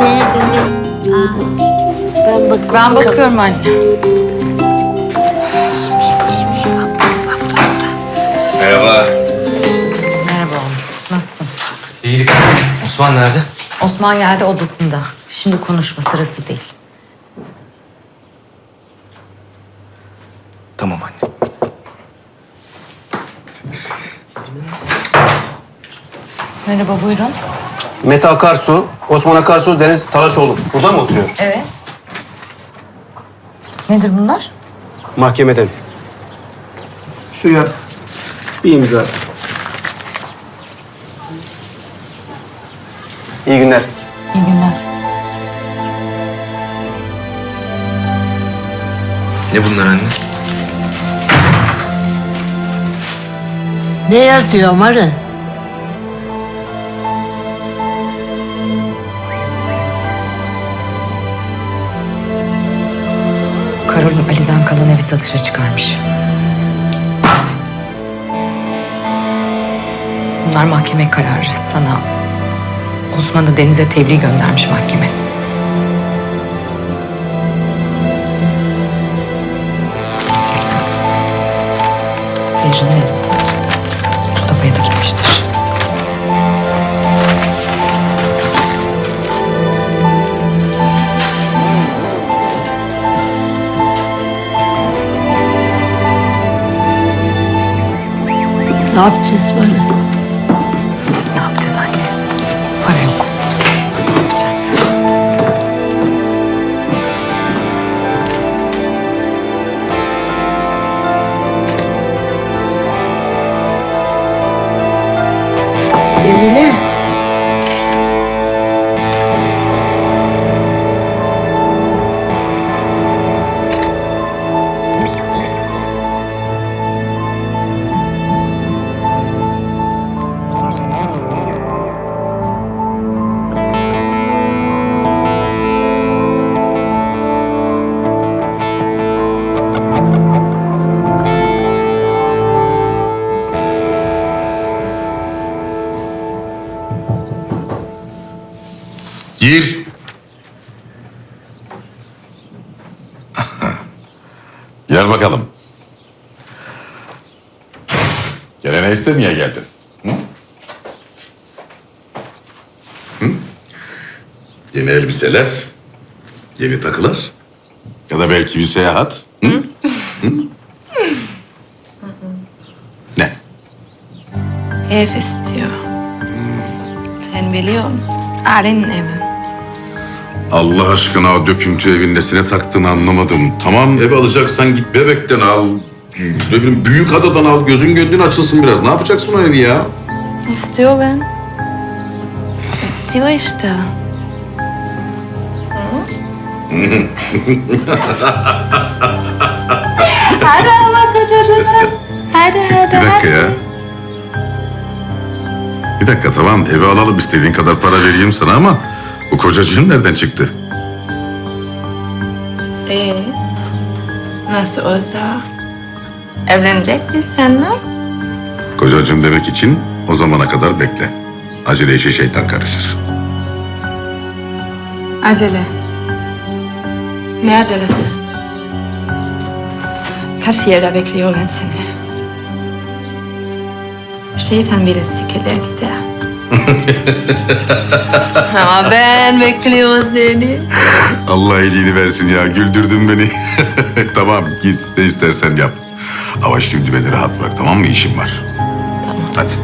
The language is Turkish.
nerede? Aa, işte ben bak Ben bakıyorum anne. Merhaba. Merhaba oğlum. Nasılsın? İyilik. Osman nerede? Osman geldi odasında. Şimdi konuşma sırası değil. Tamam anne. Merhaba buyurun. Mete Akarsu, Osman Akarsu, Deniz Talaşoğlu. Burada mı oturuyor? Evet. Nedir bunlar? Mahkemeden. Şuraya bir imza. İyi günler. İyi günler. Ne bunlar anne? Ne yazıyor Marı? Karol'ün Ali'den kalan evi satışa çıkarmış. Bunlar mahkeme kararı sana. Osman da Deniz'e tebliğ göndermiş mahkeme. Berrin Ne yapacağız Gir. Gel bakalım. Gene ne istemeye geldin? Hı? Hı? Yeni elbiseler, yeni takılar ya da belki bir seyahat. Hı? Hı? Ne? Ev istiyor. Sen biliyorsun. Ali'nin evi. Allah aşkına o döküntü evin nesine taktığını anlamadım. Tamam ev alacaksan git bebekten al. Ne bileyim büyük adadan al. Gözün gönlün açılsın biraz. Ne yapacaksın o evi ya? İstiyor ben. İstiyor işte. hadi ama kaçırın. Hadi hadi Bir dakika ya. Bir dakika tamam evi alalım istediğin kadar para vereyim sana ama bu kocacığın nereden çıktı? Ee, nasıl olsa evlenecek miyiz seninle? Kocacığım demek için o zamana kadar bekle. Acele işe şeytan karışır. Acele. Ne acelesi? Kaç yerde bekliyor ben seni. Şeytan bile sikilir gider. Ama ben bekliyorum seni. Allah iyiliğini versin ya güldürdün beni. tamam git ne istersen yap. Ama şimdi beni rahat bırak tamam mı işim var. Tamam. Hadi.